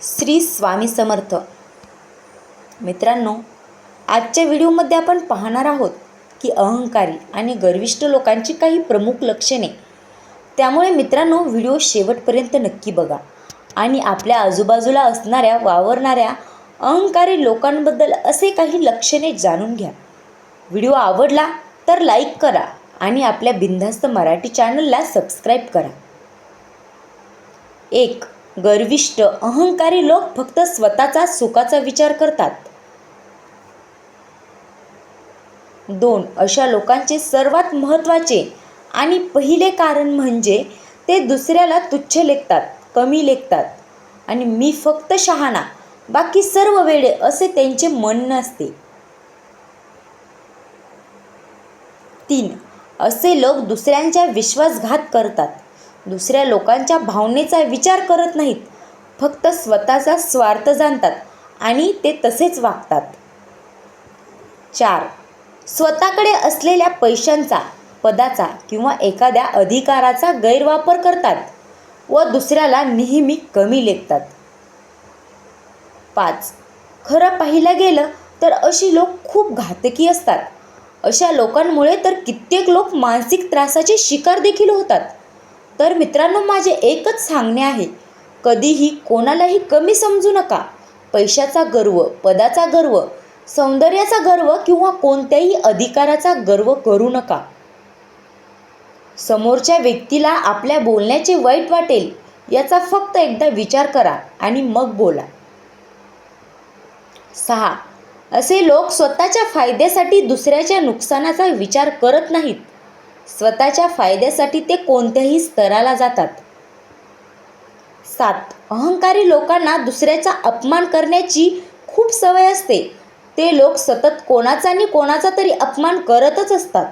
श्री स्वामी समर्थ. मित्रांनो आजच्या व्हिडिओमध्ये आपण पाहणार आहोत की अहंकारी आणि गर्विष्ठ लोकांची काही प्रमुख लक्षणे. त्यामुळे मित्रांनो व्हिडिओ शेवटपर्यंत नक्की बघा. आणि आपल्या आजूबाजूला असणाऱ्या वावरणाऱ्या अहंकारी लोकांबद्दल असे काही लक्षणे जाणून घ्या. व्हिडिओ आवडला तर लाईक करा आणि आपल्या बिनधास्त मराठी चॅनलला सबस्क्राईब करा. एक गर्विष्ट अहंकारी लोक फक्त स्वतःचा सुखाचा विचार करतात. दोन अशा लोकांचे सर्वात महत्त्वाचे आणि पहिले कारण म्हणजे ते दुसऱ्याला तुच्छ लेखतात कमी लेखतात. आणि मी फक्त शहाणा बाकी सर्व वेळे असे त्यांचे म्हणणं असते. तीन असे लोक दुसऱ्यांच्या विश्वासघात करतात. दुसऱ्या लोकांच्या भावनेचा विचार करत नाहीत. फक्त स्वतःचा स्वार्थ जाणतात आणि ते तसेच वागतात. चार. स्वतःकडे असलेल्या पैशांचा पदाचा किंवा एखाद्या अधिकाराचा गैरवापर करतात व दुसऱ्याला नेहमी कमी लेखतात. पाच. खरं पाहिलं गेलं तर अशी लोक खूप घातकी असतात. अशा लोकांमुळे तर कित्येक लोक मानसिक त्रासाचे शिकार देखील होतात. तर मित्रांनो माझे एकच सांगणे आहे. कधीही कोणालाही कमी समजू नका. पैशाचा गर्व पदाचा गर्व सौंदर्याचा गर्व किंवा कोणत्याही अधिकाराचा गर्व करू नका. समोरच्या व्यक्तीला आपल्या बोलण्याचे वाईट वाटेल याचा फक्त एकदा विचार करा आणि मग बोला. सहा. असे लोक स्वतःच्या फायद्यासाठी दुसऱ्याच्या नुकसानाचा विचार करत नाहीत. स्वतःच्या फायद्यासाठी ते कोणत्याही स्तराला जातात. सात. अहंकारी लोकांना दुसऱ्याचा अपमान करण्याची खूप सवय असते. ते लोक सतत कोणाचा आणि कोणाचा तरी अपमान करतच असतात.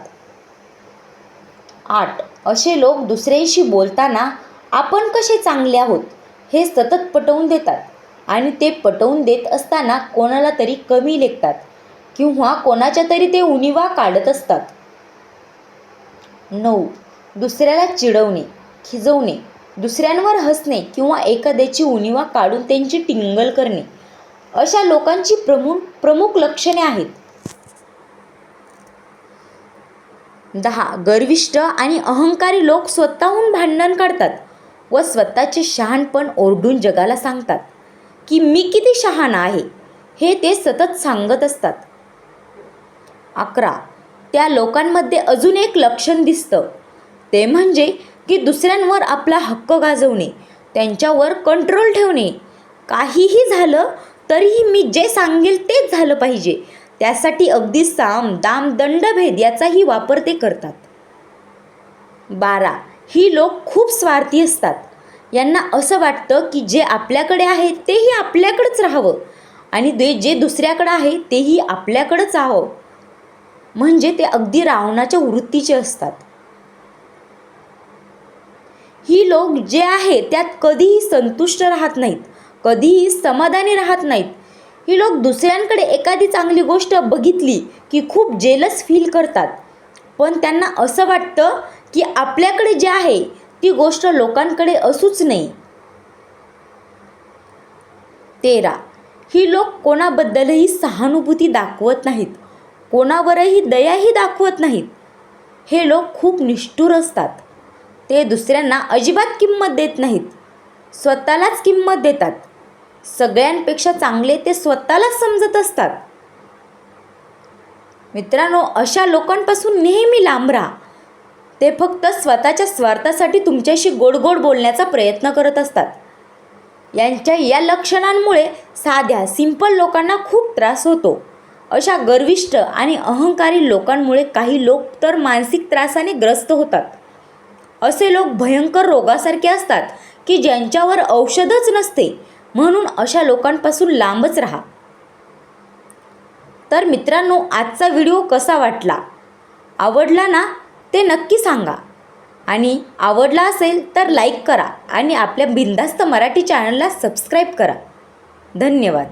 आठ. असे लोक दुसऱ्यांशी बोलताना आपण कसे चांगले आहोत हे सतत पटवून देतात आणि ते पटवून देत असताना कोणाला तरी कमी लेखतात किंवा कोणाच्या तरी ते उणिवा काढत असतात. नऊ. दुसऱ्याला चिडवणे खिजवणे दुसऱ्यांवर हसणे किंवा एखाद्याची उणिवा काढून त्यांची टिंगल करणे अशा लोकांची प्रमुख प्रमुख लक्षणे आहेत. दहा. गर्विष्ठ आणि अहंकारी लोक स्वतःहून भांडण काढतात व स्वतःचे शहाणपण ओरडून जगाला सांगतात की मी किती शहाणा आहे? हे ते सतत सांगत असतात. अकरा. त्या लोकांमध्ये अजून एक लक्षण दिसतं. ते म्हणजे की दुसऱ्यांवर आपला हक्क गाजवणे त्यांच्यावर कंट्रोल ठेवणे. काहीही झालं तरीही मी जे सांगेल तेच झालं पाहिजे. त्यासाठी अगदी साम दाम दंडभेद याचाही वापर ते करतात. बारा. ही लोक खूप स्वार्थी असतात. यांना असं वाटतं की जे आपल्याकडे आहे तेही आपल्याकडंच राहावं आणि ते जे दुसऱ्याकडं आहे तेही आपल्याकडंच राहावं. म्हणजे ते अगदी रावणाच्या वृत्तीचे असतात. ही लोक जे आहे त्यात कधीही संतुष्ट राहत नाहीत कधीही समाधानी राहत नाहीत. ही लोक दुसऱ्यांकडे एखादी चांगली गोष्ट बघितली की खूप जेलस फील करतात. पण त्यांना असं वाटतं की आपल्याकडे जे आहे ती गोष्ट लोकांकडे असूच नाही. तेरा. ही लोक कोणाबद्दलही सहानुभूती दाखवत नाहीत. कोणावरही दयाही दाखवत नाहीत. हे लोक खूप निष्ठूर असतात. ते दुसऱ्यांना अजिबात किंमत देत नाहीत. स्वतःलाच किंमत देतात. सगळ्यांपेक्षा चांगले ते स्वतःलाच समजत असतात. मित्रांनो अशा लोकांपासून नेहमी लांब राहा. ते फक्त स्वतःच्या स्वार्थासाठी तुमच्याशी गोड गोड बोलण्याचा प्रयत्न करत असतात. यांच्या या लक्षणांमुळे साध्या सिंपल लोकांना खूप त्रास होतो. अशा गर्विष्ठ आणि अहंकारी लोकांमुळे काही लोक तर मानसिक त्रासाने ग्रस्त होतात. असे लोक भयंकर रोगासारखे असतात की ज्यांच्यावर औषधच नसते म्हणून अशा लोकांपासून लांबच राहा. तर मित्रांनो आजचा व्हिडिओ कसा वाटला? आवडला ना ते नक्की सांगा. आणि आवडला असेल तर लाईक करा आणि आपल्या बिंदास्त मराठी चॅनलला सबस्क्राईब करा. धन्यवाद.